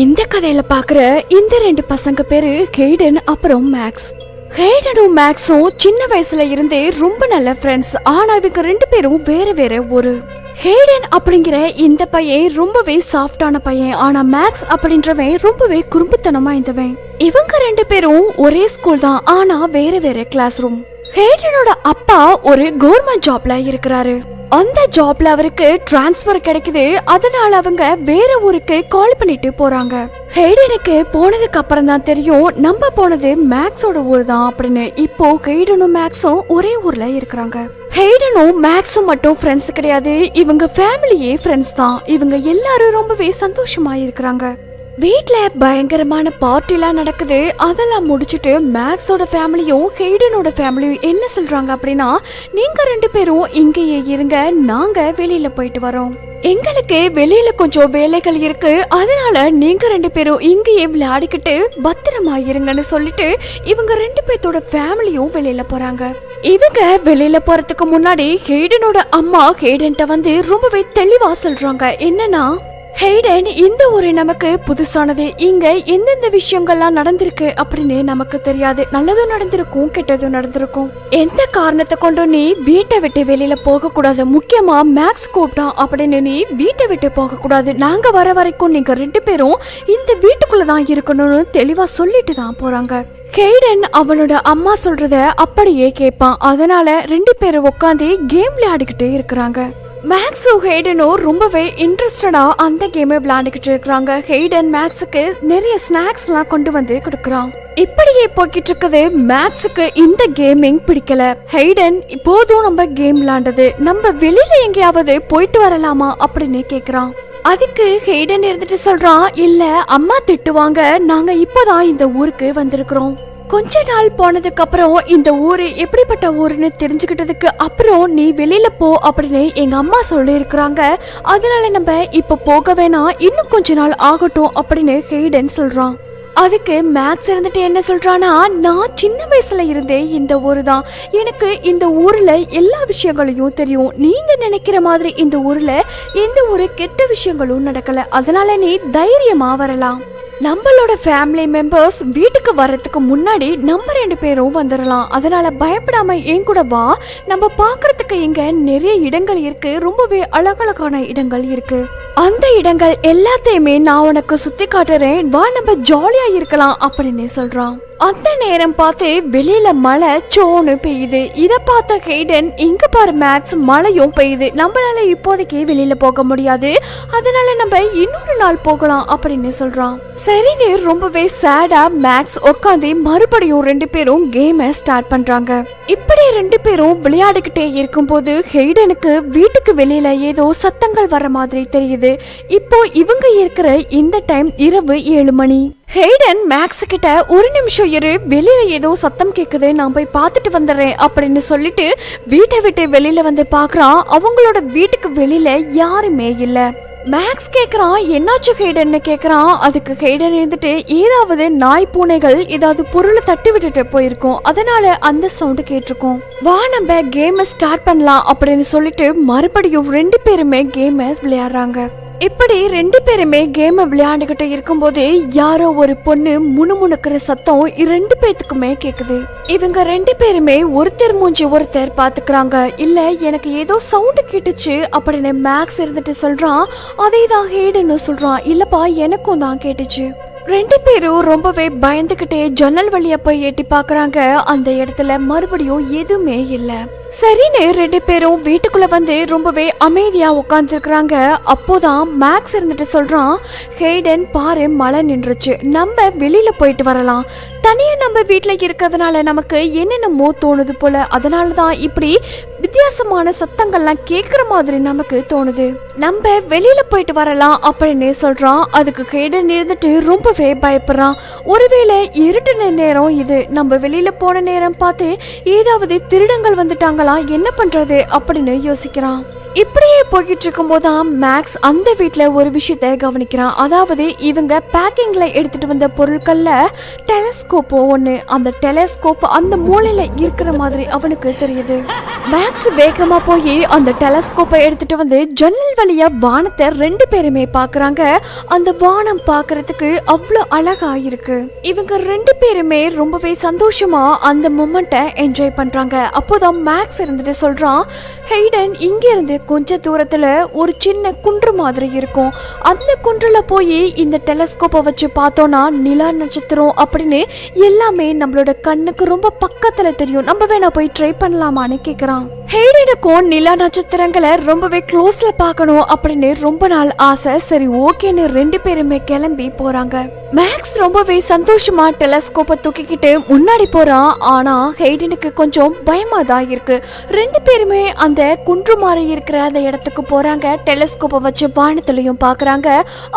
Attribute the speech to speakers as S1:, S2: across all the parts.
S1: இந்த கதையில பாக்குற இந்த ரெண்டு பசங்க பேரு ஹெய்டன் அப்புறம் மேக்ஸ். ஹெய்டனும் மேக்ஸும் சின்ன வயசுல இருந்தே ரொம்ப நல்ல ஃப்ரெண்ட்ஸ் ஆனா இவங்க ரெண்டு பேரும் வேற வேற ஒரு ஹெய்டன் அப்படிங்கிற இந்த பையன் ரொம்பவே சாஃப்டான பையன். ஆனா மேக்ஸ் அப்படின்றவன் ரொம்பவே குறும்புத்தனமா இருந்தவன். இவங்க ரெண்டு பேரும் ஒரே ஸ்கூல் தான் ஆனா வேற வேற கிளாஸ் ரூம் ஹெய்டனோட அப்பா ஒரு கவர்மெண்ட் ஜாப்ல இருக்கிறாரு. அந்த ஜாப்ல அவருக்கு டிரான்ஸ்ஃபர் கிடைக்குது. அதனால அவங்க வேற ஊருக்கு கால் பண்ணிட்டு போறாங்க. ஹெய்டனுக்கு போனதுக்கு அப்புறம் தான் தெரியும். நம்ம போனது மேக்ஸோட ஊர் தான் அப்படின்னு. இப்போ ஹெய்டனும் மேக்ஸும் ஒரே ஊர்ல இருக்கிறாங்க. ஹெய்டனும் மேக்ஸும் மட்டும் ஃப்ரெண்ட்ஸ் கிடையாது. இவங்க ஃபேமிலியே ஃப்ரெண்ட்ஸ் தான். இவங்க எல்லாரும் ரொம்பவே சந்தோஷமா இருக்கிறாங்க. வீட்டில் பயங்கரமான பார்ட்டிலாம் நடக்குது. அதெல்லாம் முடிச்சிட்டு மேக்ஸோட ஃபேமிலியும் ஹெய்டனோட ஃபேமிலியும் என்ன சொல்கிறாங்க அப்படின்னா நீங்கள் ரெண்டு பேரும் இங்கேயே இருங்க நாங்கள் வெளியில் போயிட்டு வரோம். எங்களுக்கு வெளியில கொஞ்சம் வேலைகள் இருக்கு. அதனால நீங்க ரெண்டு பேரும் இங்கேயே விளையாடிக்கிட்டு பத்திரமா இருங்கன்னு சொல்லிட்டு இவங்க ரெண்டு பேர்த்தோட ஃபேமிலியும் வெளியில போறாங்க. இவங்க வெளியில போறதுக்கு முன்னாடி ஹெய்டனோட அம்மா ஹெய்டன்ட்ட வந்து ரொம்பவே தெளிவா சொல்றாங்க. என்னன்னா ஹெய்டன் இந்த ஒரு நமக்கு புதுசானது. இங்க எந்தெந்த விஷயங்கள்லாம் நடந்திருக்கு அப்படின்னு நமக்கு தெரியாது. நல்லதும் நடந்திருக்கும் கெட்டதும் நடந்திருக்கும். எந்த காரணத்தை கொண்டு நீ வீட்டை விட்டு வெளியில போக கூடாது முக்கியமா மேக்ஸ் கூப்பிட்டான் அப்படின்னு நீ வீட்டை விட்டு போக கூடாது நாங்க வர வரைக்கும் நீங்க ரெண்டு பேரும் இந்த வீட்டுக்குள்ள தான் இருக்கணும்னு தெளிவா சொல்லிட்டு தான் போறாங்க. ஹெய்டன் அவனோட அம்மா சொல்றத அப்படியே கேட்பான். அதனால ரெண்டு பேரும் உட்காந்து கேம் விளையாடிக்கிட்டே இருக்கிறாங்க. மேக்ஸும் ஹெய்டனும் ரொம்பவே இன்ட்ரெஸ்டடாக அந்த கேமை விளையாண்டுக்கிட்டு இருக்கிறாங்க. ஹெய்டன் மேக்ஸுக்கு நிறைய ஸ்நாக்ஸ்லாம் கொண்டு வந்து கொடுக்குறான். இப்படியே போய்கிட்டு இருக்குது. மேக்ஸுக்கு இந்த கேமிங் பிடிக்கல. ஹெய்டன் இப்போதும் நம்ம கேம் விளாண்டது நம்ம வெளியில எங்கேயாவது போயிட்டு வரலாமா அப்படின்னு கேக்குறான். அதுக்கு ஹெய்டன் இருந்துட்டு சொல்றான் இல்ல அம்மா திட்டுவாங்க. நாங்க இப்போதான் இந்த ஊருக்கு வந்திருக்கிறோம். கொஞ்ச நாள் போனதுக்கு அப்புறம் இந்த ஊரு எப்படிப்பட்ட ஊருன்னு தெரிஞ்சுக்கிட்டதுக்கு அப்புறம் நீ வெளியில போ அப்படின்னு எங்க அம்மா சொல்லி அதனால நம்ம இப்ப போக வேணாம். இன்னும் கொஞ்ச நாள் ஆகட்டும் அப்படின்னு ஹெய்டன் சொல்றான். அதுக்கு மேக்ஸ் இருந்துட்டு என்ன சொல்றானா நான் சின்ன வயசுல இருந்தே இந்த ஊரு தான் எனக்கு இந்த ஊர்ல எல்லா விஷயங்களையும் தெரியும். நீங்க நினைக்கிற மாதிரி இந்த ஊர்ல எந்த ஒரு கெட்ட விஷயங்களும் நடக்கல. அதனால நீ தைரியமா வரலாம். நம்மளோட ஃபேமிலி மெம்பர்ஸ் வீட்டுக்கு வர்றதுக்கு முன்னாடி நம்ம ரெண்டு பேரும் வந்துடலாம் அதனால பயப்படாம என் கூட வா. நம்ம பார்க்கறதுக்கு இங்க நிறைய இடங்கள் இருக்கு. ரொம்பவே அழகழகான இடங்கள் இருக்கு. அந்த இடங்கள் எல்லாத்தையுமே நான் உனக்கு சுத்தி காட்டுறேன் வா நம்ம ஜாலியா இருக்கலாம் அப்படின்னு சொல்றான். அந்த நேரம் பார்த்து வெளியில மழை சோனு பெய்யுது. இதை பார்த்த ஹெய்டன் இங்க பாரு மேக்ஸ் மழையும் பெய்யுது. நம்மளால இப்போதைக்கு வெளியில போக முடியாது. அதனால நம்ம இன்னொரு நாள் போகலாம் அப்படின்னு சொல்றான். சரின்னு ரொம்பவே சேடா மேக்ஸ் உட்காந்து மறுபடியும் ரெண்டு பேரும் கேமை ஸ்டார்ட் பண்றாங்க. இப்படி ரெண்டு பேரும் விளையாடிக்கிட்டே இருக்கும்போது ஹெய்டனுக்கு வீட்டுக்கு வெளியில ஏதோ சத்தங்கள் வர மாதிரி தெரியுது. இப்போ இவங்க இருக்கிற இந்த டைம் இரவு ஏழு மணி. ஹெய்டன் மேக்ஸ் கிட்ட ஒரு நிமிஷம் இரு வெளியில ஏதோ சத்தம் கேட்குது நான் போய் பார்த்துட்டு வந்துடுறேன் அப்படின்னு சொல்லிட்டு வீட்டை விட்டு வெளியில வந்து பார்க்குறான். அவங்களோட வீட்டுக்கு வெளியில யாருமே இல்லை. மேக்ஸ் கேட்குறான் என்னாச்சு ஹெய்டன்னு கேட்குறான் அதுக்கு ஹெய்டன் இருந்துட்டு ஏதாவது நாய் பூனைகள் ஏதாவது பொருளை தட்டி விட்டுட்டு போயிருக்கோம். அதனால அந்த சவுண்டு கேட்டிருக்கோம். வா நம்ம கேமை ஸ்டார்ட் பண்ணலாம் அப்படின்னு சொல்லிட்டு மறுபடியும் ரெண்டு பேருமே கேமை விளையாடுறாங்க. இப்படி ரெண்டு பேருமே கேம் விளையாண்டுகிட்டு இருக்கும்போது யாரோ ஒரு பொண்ணு முணுமுணுக்கிற சத்தம் ரெண்டு பேத்துக்குமே கேக்குது. இவங்க ரெண்டு பேருமே ஒருத்தர் மூஞ்சி ஒருத்தர் பாத்துக்கிறாங்க. இல்ல எனக்கு ஏதோ சவுண்டு கேட்டுச்சு அப்படின்னு மேக்ஸ் இருந்துட்டு சொல்றான். அதே தான் ஹேடுன்னு சொல்றான். இல்லப்பா எனக்கும் தான் கேட்டுச்சு. ரெண்டு பேரும் ரொம்பவே பயந்துகிட்டே ஜன்னல் வழியா போய் எட்டி பாக்குறாங்க. அந்த இடத்துல மறுபடியும் எதுவுமே இல்லை. சரின்னு ரெண்டு பேரும் வீட்டுக்குள்ள வந்து ரொம்பவே அமைதியா உட்காந்துருக்குறாங்க அப்போதான் மேக்ஸ் இருந்துட்டு சொல்றான் ஹெய்டன் பாரு மழை நின்றுச்சு. நம்ம வெளியில போயிட்டு வரலாம். தனியா நம்ம வீட்டில் இருக்கிறதுனால நமக்கு என்னென்னமோ தோணுது போல. அதனால தான் இப்படி வித்தியாசமான சத்தங்கள்லாம் கேக்குற மாதிரி நமக்கு தோணுது. நம்ம வெளியில போயிட்டு வரலாம் அப்படின்னு சொல்றான். அதுக்கு கேடன் இருந்துட்டு ரொம்பவே பயப்படுறான். ஒருவேளை இருட்டுன நேரம் இது. நம்ம வெளியில போன நேரம் பார்த்து ஏதாவது திருடங்கள் வந்துட்டாங்களா? என்ன பண்றது அப்படின்னு யோசிக்கிறான். இப்படியே போய்கிட்டு இருக்கும்போது மேக்ஸ் அந்த வீட்டில் ஒரு விஷயத்த கவனிக்கிறான். அதாவது இவங்க பேக்கிங்கில் எடுத்துகிட்டு வந்த பொருட்களில் டெலஸ்கோப் ஒன்று அந்த டெலஸ்கோப் அந்த மூலையில் இருக்கிற மாதிரி அவனுக்கு தெரியுது. மேக்ஸ் வேகமாக போய் அந்த டெலஸ்கோப்பை எடுத்துகிட்டு வந்து ஜன்னல் வழியாக வானத்தை ரெண்டு பேருமே பார்க்குறாங்க அந்த வானம் பார்க்குறதுக்கு அவ்வளோ அழகாக இருக்கு. இவங்க ரெண்டு பேருமே ரொம்பவே சந்தோஷமாக அந்த மூமெண்ட்டை என்ஜாய் பண்ணுறாங்க அப்போதான் மேக்ஸ் இருந்துட்டு சொல்கிறான் ஹெய்டன் இங்கே இருந்து கொஞ்ச தூரத்துல ஒரு சின்ன குன்று மாதிரி இருக்கும். அந்த குன்றுல போய் இந்த டெலஸ்கோப்பை வச்சு பார்த்தோம்னா நிலா நட்சத்திரம் அப்படின்னு எல்லாமே நம்மளோட கண்ணுக்கு ரொம்ப பக்கத்துல தெரியும். நம்ம வேணா போய் ட்ரை பண்ணலாமான்னு கேக்குறான். ஹெய்டனுக்கும் நிலா நட்சத்திரங்களை ரொம்பவே க்ளோஸ்ல பார்க்கணும் அப்படின்னு ரொம்ப நாள் ஆசை. சரி ஓகேன்னு ரெண்டு பேருமே கிளம்பி போறாங்க. மேக்ஸ் ரொம்பவே சந்தோஷமா டெலஸ்கோப்பை தூக்கிக்கிட்டு முன்னாடி போறான். ஆனா ஹெய்டனுக்கு கொஞ்சம் பயமா தான் இருக்கு. ரெண்டு பேருமே அந்த குன்று மாறி இருக்கிற அந்த இடத்துக்கு போறாங்க. டெலஸ்கோப்பை வச்சு வானத்திலையும் பாக்குறாங்க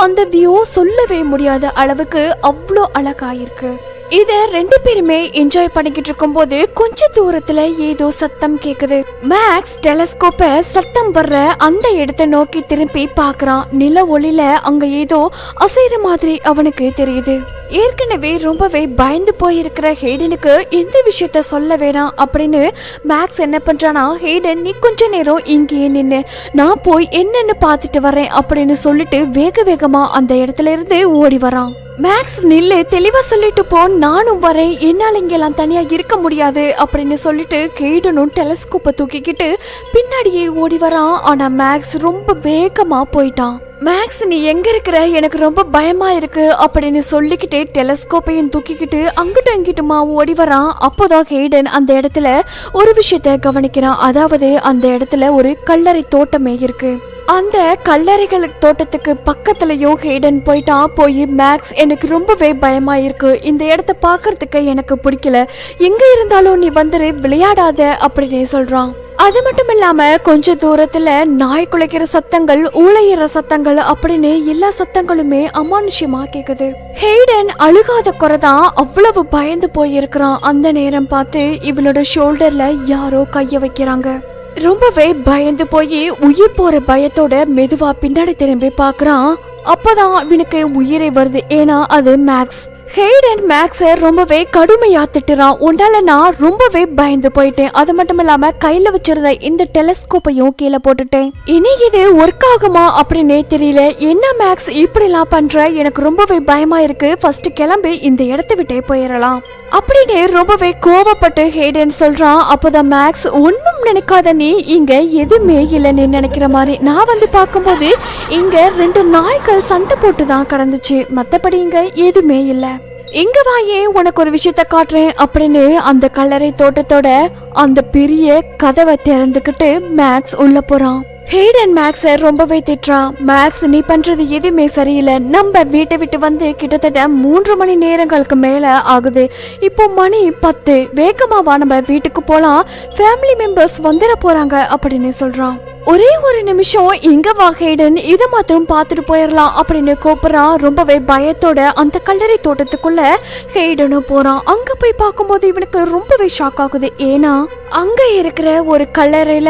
S1: அந்த வியூ சொல்லவே முடியாத அளவுக்கு அவ்வளோ அழகா இருக்கு. இத ரெண்டு பேருமே என்ஜாய் பண்ணிக்கிட்டு இருக்கும்போது கொஞ்ச தூரத்துல ஏதோ சத்தம் கேக்குது. மேக்ஸ் டெலஸ்கோப்ப சத்தம் வர்ற அந்த இடத்தை நோக்கி திரும்பி பாக்குறான். நில ஒளியில அங்க ஏதோ அசைற மாதிரி அவனுக்கு தெரியுது. ஏற்கனவே ரொம்பவே பயந்து போயிருக்கிற ஹேடனுக்கு எந்த விஷயத்த சொல்ல வேணாம் அப்படின்னு மேக்ஸ் என்ன பண்றானா ஹேடன் நீ கொஞ்ச நேரம் இங்கேயே நின்று நான் போய் என்னன்னு பார்த்துட்டு வரேன் அப்படின்னு சொல்லிட்டு வேக வேகமா அந்த இடத்துல இருந்து ஓடி வரான். மேக்ஸ் நில்லு தெளிவா சொல்லிட்டு போ நானும் வரேன். என்னால் இங்கெல்லாம் தனியாக இருக்க முடியாது அப்படின்னு சொல்லிட்டு கேடனும் டெலஸ்கோப்பை தூக்கிக்கிட்டு பின்னாடியே ஓடி வரான். ஆனால் மேக்ஸ் ரொம்ப வேகமாக போயிட்டான். மேக்ஸ் நீ எங்க இருக்கிற? எனக்கு ரொம்ப பயமா இருக்கு. அப்படின்னு சொல்லிக்கிட்டே டெலஸ்கோப்பையும் தூக்கிக்கிட்டு அங்கிட்டும் இங்கிட்டுமா ஓடி வரான். அப்போதான் ஹெய்டன் அந்த இடத்துல ஒரு விஷயத்த கவனிக்கிறான். அதாவது அந்த இடத்துல ஒரு கல்லறை தோட்டமே இருக்கு. அந்த கல்லறைகள் தோட்டத்துக்கு பக்கத்துலயும் ஹேடன் போயிட்டான் போய் மேக்ஸ் எனக்கு ரொம்பவே பயமா இருக்கு இந்த இடத்த பார்க்கறதுக்கு எனக்கு பிடிக்கல. எங்க இருந்தாலும் நீ வந்துரு விளையாடாத அப்படின்னு சொல்றான். அது மட்டும் இல்லாம கொஞ்ச தூரத்துல நாய் குலைக்கிற சத்தங்கள் ஊழையிற சத்தங்கள் அப்படின்னு எல்லா சத்தங்களுமே அமானுஷ்யமா கேக்குது. ஹெய்டன் அழுகாத குறைதான் அவ்வளவு பயந்து போயிருக்கிறான். அந்த நேரம் பார்த்து இவனோட ஷோல்டர்ல யாரோ கைய வைக்கிறாங்க. ரொம்பவே பயந்து போய் உயிர் போற பயத்தோட மெதுவா பின்னாடி திரும்பி பாக்குறான் அப்பதான் அவனுக்கு உயிரே வருது. ஏன்னா அது மேக்ஸ் ஹெய்டன் மேக்ஸை ரொம்பவே கடுமையா திட்டுறான் உன்னால நான் ரொம்பவே பயந்து போயிட்டேன். அது மட்டும் இல்லாம கையில வச்சிருந்த இந்த டெலஸ்கோப்பையும் கீழே போட்டுட்டேன். இனி இது ஒர்க் ஆகுமா அப்படின்னே தெரியல. என்ன மேக்ஸ் இப்படிலாம் பண்ற? எனக்கு ரொம்பவே பயமா இருக்கு. ஃபர்ஸ்ட் கிளம்பி இந்த இடத்த விட்டே போயிடலாம் அப்படின்னு ரொம்பவே கோவப்பட்டு ஹேடன் சொல்றான். அப்போதான் மேக்ஸ் ஒன்றும் நினைக்காத நீ. இங்க எதுவுமே இல்லைன்னு நினைக்கிற மாதிரி. நான் வந்து பார்க்கும்போது இங்க ரெண்டு நாய்கள் சண்டை போட்டு தான் கடந்துச்சு. மற்றபடி இங்க எதுவுமே இல்லை. இங்க வாயே உனக்கு ஒரு விஷயத்த காட்டுறேன் அப்படின்னு அந்த கல்லறை தோட்டத்தோட அந்த பெரிய கதவை திறந்துக்கிட்டு மேக்ஸ் உள்ள போறான். ஹேடன் மேக்ஸ ரொம்பவே திட்டுறான் மேக்ஸ் நீ பண்றது எதுவுமே சரியில்லை. நம்ம வீட்டை விட்டு வந்து கிட்டத்தட்ட மூன்று மணி நேரங்களுக்கு மேல ஆகுது. இப்போ மணி பத்து. வேகமாவா நம்ம வீட்டுக்கு போலாம். ஃபேமிலி மெம்பர்ஸ் வந்துட போறாங்க அப்படின்னு சொல்றான். ஒரே ஒரு நிமிஷம் எங்க வா ஹேடன் இதை மாத்திரம் பார்த்துட்டு போயிடலாம் அப்படின்னு கூப்பிடுறான். ரொம்பவே பயத்தோட அந்த கல்லறை தோட்டத்துக்குள்ள ஹெய்டனும் போறான். அங்க போய் பார்க்கும்போது இவனுக்கு ரொம்பவே ஷாக் ஆகுது. ஏன்னா அங்க இருக்கிற ஒரு கல்லறையில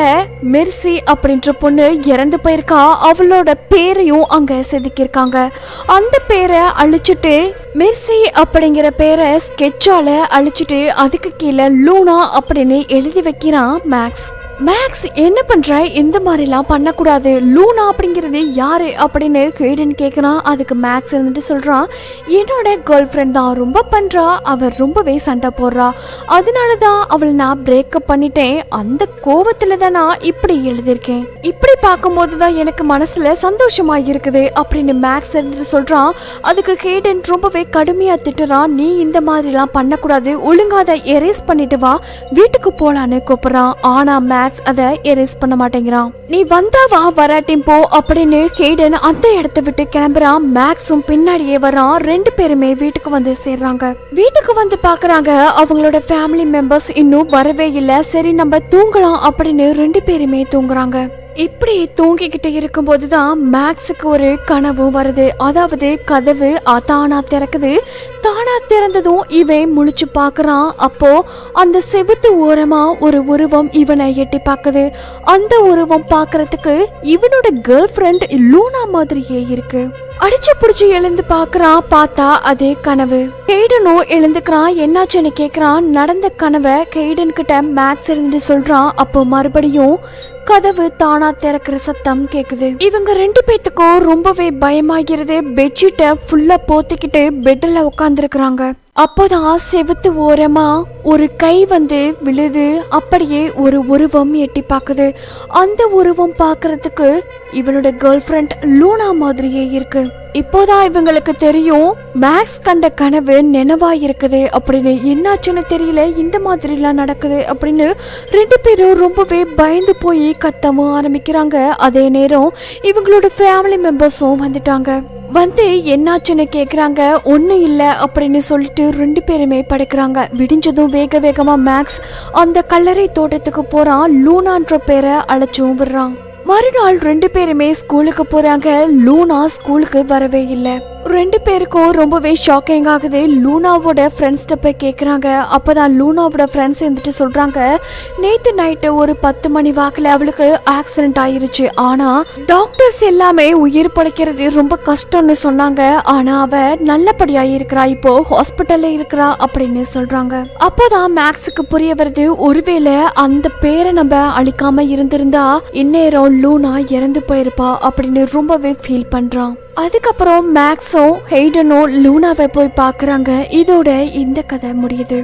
S1: மெர்சி அப்படின்ற பொண்ணு இறந்து போயிருக்கா. அவளோட பேரையும் அங்க செதுக்கியிருக்காங்க. அந்த பேரை அழிச்சிட்டு மெர்சி அப்படிங்கிற பேரை ஸ்கெட்சால அழிச்சிட்டு அதுக்கு கீழே லூனா அப்படின்னு எழுதி வைக்கிறான் மேக்ஸ். மேக்ஸ் என்ன பண்ற இந்த மாதிரிலாம் பண்ணக்கூடாது? லூனா அப்படிங்கிறது யாரு அப்படின்னு ஹேடன் கேட்குறான் அதுக்கு மேக்ஸ் இருந்துட்டு சொல்கிறான் என்னோட கேர்ள் ஃப்ரெண்ட் தான் ரொம்ப பண்றா. அவர் ரொம்பவே சண்டை போடுறா. அதனால தான் அவளை நான் பிரேக்கப் பண்ணிட்டேன். அந்த கோவத்தில் தான் நான் இப்படி எழுதியிருக்கேன். இப்படி பார்க்கும்போது தான் எனக்கு மனசுல சந்தோஷமா இருக்குது அப்படின்னு மேக்ஸ் இருந்துட்டு சொல்கிறான் அதுக்கு ஹெய்டன் ரொம்பவே கடுமையா திட்டுறான். நீ இந்த மாதிரிலாம் பண்ணக்கூடாது. ஒழுங்கா அதை எரேஸ் பண்ணிட்டு வா. வீட்டுக்கு போலான்னு கூப்பிட்றான். ஆனா மேக்ஸ் அதை எரேஸ் பண்ண மாட்டேங்கிறான். நீ வந்தாவா வராட்டியும் போ அப்படின்னு ஹேடன் அந்த இடத்த விட்டு கிளம்புறான். மேக்ஸும் பின்னாடியே வரான் ரெண்டு பேருமே வீட்டுக்கு வந்து சேர்றாங்க. வீட்டுக்கு வந்து பாக்குறாங்க அவங்களோட ஃபேமிலி மெம்பர்ஸ் இன்னும் வரவே இல்ல. சரி நம்ம தூங்கலாம் அப்படின்னு ரெண்டு பேருமே தூங்குறாங்க. இப்படி தூங்கிக்கிட்டு இருக்கும்போது தான் மேக்ஸுக்கு ஒரு கனவும் வருது. அதாவது கதவு தானா திறக்குது. தானா திறந்ததும் இவன் முழிச்சு பார்க்குறான். அப்போ அந்த செவுத்து ஓரமா ஒரு உருவம் இவனை எட்டி பார்க்குது. அந்த உருவம் பார்க்கறதுக்கு இவனோட கேர்ள் ஃப்ரெண்ட் லூனா மாதிரியே இருக்கு. அடிச்சு புடிச்சு எழுந்து பார்க்குறான். பார்த்தா அதே கனவு. கெய்டனும் எழுந்துக்கிறான். என்னாச்சுன்னு கேக்குறான் நடந்த கனவை கெய்டன் கிட்ட மேக்ஸ் இருந்து சொல்றான். அப்போ மறுபடியும் கதவு தானா திறக்கிற சத்தம் கேக்குது. இவங்க ரெண்டு பேத்துக்கும் ரொம்பவே பயமாகிறது பெட்ஷீட்டை ஃபுல்லா போத்திக்கிட்டு பெட்ல உட்காந்துருக்குறாங்க அப்போதான் செவுத்து ஓரமா ஒரு கை வந்து விழுது. அப்படியே ஒரு உருவம் எட்டி பார்க்குது. அந்த உருவம் பார்க்கறதுக்கு இவனோட கேர்ள் ஃப்ரெண்ட் லூனா மாதிரியே இருக்கு. இப்போதான் இவங்களுக்கு தெரியும் மேக்ஸ் கண்ட கனவு நினைவா இருக்குது. அப்படின்னு என்னாச்சுன்னு தெரியல இந்த மாதிரிலாம் நடக்குது அப்படின்னு ரெண்டு பேரும் ரொம்பவே பயந்து போய் கத்தவும் ஆரம்பிக்கிறாங்க. அதே நேரம் இவங்களோட ஃபேமிலி மெம்பர்ஸும் வந்துட்டாங்க. வந்து என்னாச்சுன்னு கேட்குறாங்க ஒன்றும் இல்லை அப்படின்னு சொல்லிட்டு ரெண்டு பேருமே படுக்கிறாங்க. விடிஞ்சதும் வேக வேகமாக மேக்ஸ் அந்த கல்லறை தோட்டத்துக்கு போகிறான் லூனான்ற பேரை அழைச்சும் விடுறான். மறுநாள் ரெண்டு பேருமே ஸ்கூலுக்கு போகிறாங்க லூனா ஸ்கூலுக்கு வரவே இல்லை. ரெண்டு பேருக்கும் ரொம்பவே ஷாக்கிங் ஆகுது. லூனாவோட ஃப்ரெண்ட்ஸ்கிட்ட போய் கேட்குறாங்க அப்போ தான் லூனாவோட ஃப்ரெண்ட்ஸ் இருந்துட்டு சொல்கிறாங்க நேற்று நைட்டு ஒரு பத்து மணி வாக்கில் அவளுக்கு ஆக்சிடென்ட் ஆயிருச்சு. ஆனால் டாக்டர்ஸ் எல்லாமே உயிர் படைக்கிறது ரொம்ப கஷ்டம்னு சொன்னாங்க. ஆனால் அவ நல்லபடியாக இருக்கிறா. இப்போ ஹாஸ்பிட்டலில் இருக்கிறா அப்படின்னு சொல்கிறாங்க அப்போ தான் மேக்ஸுக்கு புரிய வருது ஒருவேளை அந்த பேரை நம்ம அழிக்காமல் இருந்திருந்தா இந்நேரம் லூனா இறந்து போயிருப்பா அப்படின்னு ரொம்பவே ஃபீல் பண்ணுறான் அதுக்கப்புறம் மேக்ஸும் ஹெய்டனும் லூனாவை போய் பார்க்குறாங்க. இதோட இந்த கதை முடியுது.